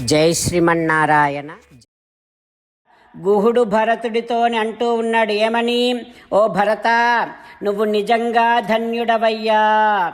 జై శ్రీమన్నారాయణ. గుహుడు భరతుడితో అంటూ ఉన్నాడు ఏమని? ఓ భరత నువ్వు నిజంగా ధన్యుడవయ్యా.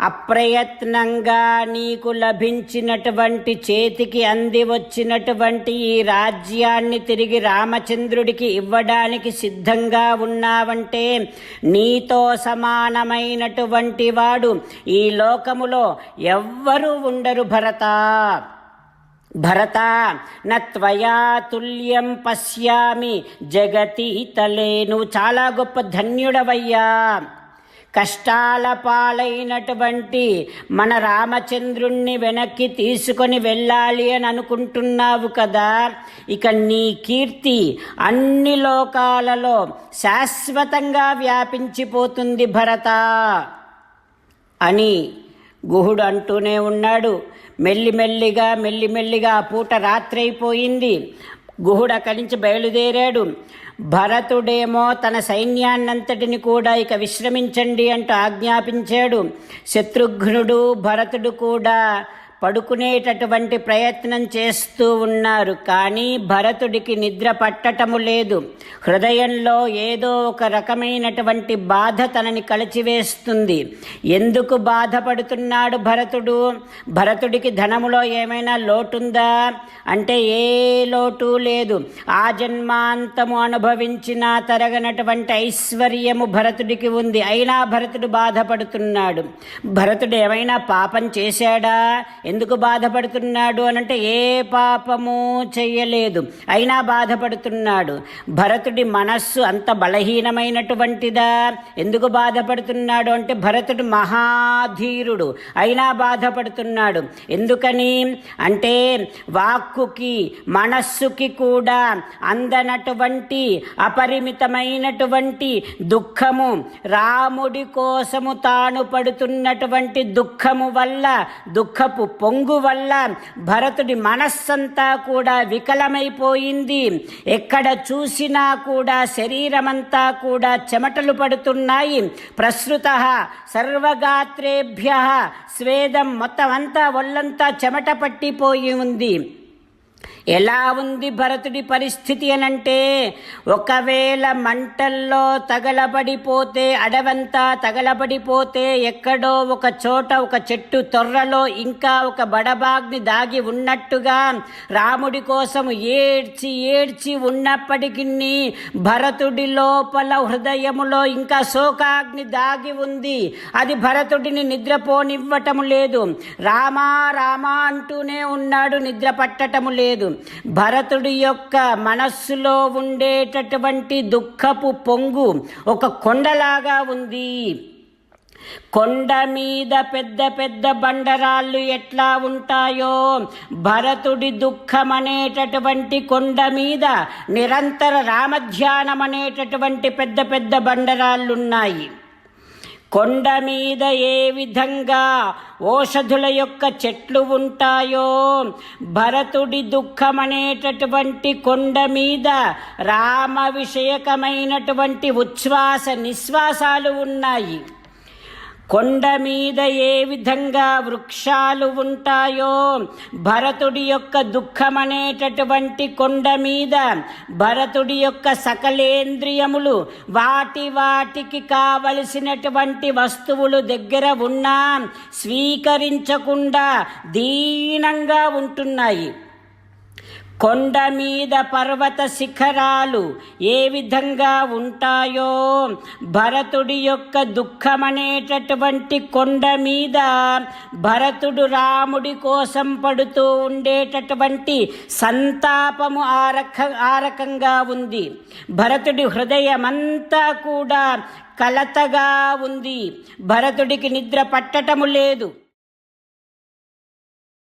అప్రయత్నంగా నీకు లభించినటువంటి చేతికి అంది వచ్చినటువంటి ఈ రాజ్యాన్ని తిరిగి రామచంద్రుడికి ఇవ్వడానికి సిద్ధంగా ఉన్నావంటే నీతో సమానమైనటువంటి వాడు ఈ లోకములో ఎవ్వరూ ఉండరు భరత. భరత నత్వయా తుల్యం పశ్యామి జగతి తలే నువ్వు చాలా గొప్ప ధన్యుడవయ్యా. కష్టాల పాలైనటువంటి మన రామచంద్రుణ్ణి వెనక్కి తీసుకొని వెళ్ళాలి అని అనుకుంటున్నావు కదా. ఇక నీ కీర్తి అన్ని లోకాలలో శాశ్వతంగా వ్యాపించిపోతుంది భరత అని గుహుడు అంటూనే ఉన్నాడు. మెల్లిమెల్లిగా మెల్లిమెల్లిగా ఆ పూట రాత్రైపోయింది. గుహుడు అక్కడి నుంచి బయలుదేరాడు. భరతుడేమో తన సైన్యాన్నంతటిని కూడా ఇక విశ్రమించండి అంటూ ఆజ్ఞాపించాడు. శత్రుఘ్నుడు భరతుడు కూడా పడుకునేటటువంటి ప్రయత్నం చేస్తూ ఉన్నారు కానీ భరతుడికి నిద్ర పట్టటము లేదు. హృదయంలో ఏదో ఒక రకమైనటువంటి బాధ తనని కలిచివేస్తుంది. ఎందుకు బాధపడుతున్నాడు భరతుడు? భరతుడికి ధనములో ఏమైనా లోటుందా? అంటే ఏ లోటు లేదు. ఆ జన్మాంతము అనుభవించిన తరగనటువంటి ఐశ్వర్యము భరతుడికి ఉంది. అయినా భరతుడు బాధపడుతున్నాడు. భరతుడు ఏమైనా పాపం చేశాడా? ఎందుకు బాధపడుతున్నాడు అనంటే ఏ పాపము చెయ్యలేదు. అయినా బాధపడుతున్నాడు. భరతుడి మనస్సు అంత బలహీనమైనటువంటిదా? ఎందుకు బాధపడుతున్నాడు అంటే భరతుడు మహాధీరుడు. అయినా బాధపడుతున్నాడు. ఎందుకని? అంటే వాక్కుకి మనస్సుకి కూడా అందనటువంటి అపరిమితమైనటువంటి దుఃఖము రాముడి కోసము తాను పడుతున్నటువంటి దుఃఖము వల్ల దుఃఖపు పొంగు వల్ల భరతుడి మనస్సంతా కూడా వికలమైపోయింది. ఎక్కడ చూసినా కూడా శరీరమంతా కూడా చెమటలు పడుతున్నాయి. ప్రస్తుత సర్వగాత్రేభ్య స్వేదం మొత్తం అంతా ఒళ్ళంతా చెమట పట్టిపోయి ఉంది. ఎలా ఉంది భరతుడి పరిస్థితి అనంటే ఒకవేళ మంటల్లో తగలబడిపోతే అడవంతా తగలబడిపోతే ఎక్కడో ఒక చోట ఒక చెట్టు తొర్రలో ఇంకా ఒక బడబాగ్ని దాగి ఉన్నట్టుగా రాముడి కోసం ఏడ్చి ఏడ్చి ఉన్నప్పటికీ భరతుడి లోపల హృదయములో ఇంకా శోకాగ్ని దాగి ఉంది. అది భరతుడిని నిద్రపోనివ్వటము లేదు. రామా రామా అంటూనే ఉన్నాడు నిద్ర పట్టటము లేదు. భరతుడి యొక్క మనస్సులో ఉండేటటువంటి దుఃఖపు పొంగు ఒక కొండలాగా ఉంది. కొండ మీద పెద్ద పెద్ద బండరాళ్ళు ఎట్లా ఉంటాయో భరతుడి దుఃఖం అనేటటువంటి కొండ మీద నిరంతర రామధ్యానం అనేటటువంటి పెద్ద పెద్ద బండరాళ్ళున్నాయి. కొండ మీద ఏ విధంగా ఓషధుల యొక్క చెట్లు ఉంటాయో భరతుడి దుఃఖమనేటటువంటి కొండ మీద రామ విషయకమైనటువంటి ఉచ్ఛ్వాస నిశ్వాసాలు ఉన్నాయి. కొండ మీద ఏ విధంగా వృక్షాలు ఉంటాయో భరతుడి యొక్క దుఃఖమనేటటువంటి కొండ మీద భరతుడి యొక్క సకలేంద్రియములు వాటి వాటికి కావలసినటువంటి వస్తువులు దగ్గర ఉన్నా స్వీకరించకుండా దీనంగా ఉంటున్నాయి. కొండ మీద పర్వత శిఖరాలు ఏ విధంగా ఉంటాయో భరతుడి యొక్క దుఃఖమనేటటువంటి కొండ మీద భరతుడు రాముడి కోసం పడుతూ ఉండేటటువంటి సంతాపము ఆ రక ఆ రకంగా ఉంది. భరతుడి హృదయమంతా కూడా కలతగా ఉంది. భరతుడికి నిద్ర పట్టటము లేదు.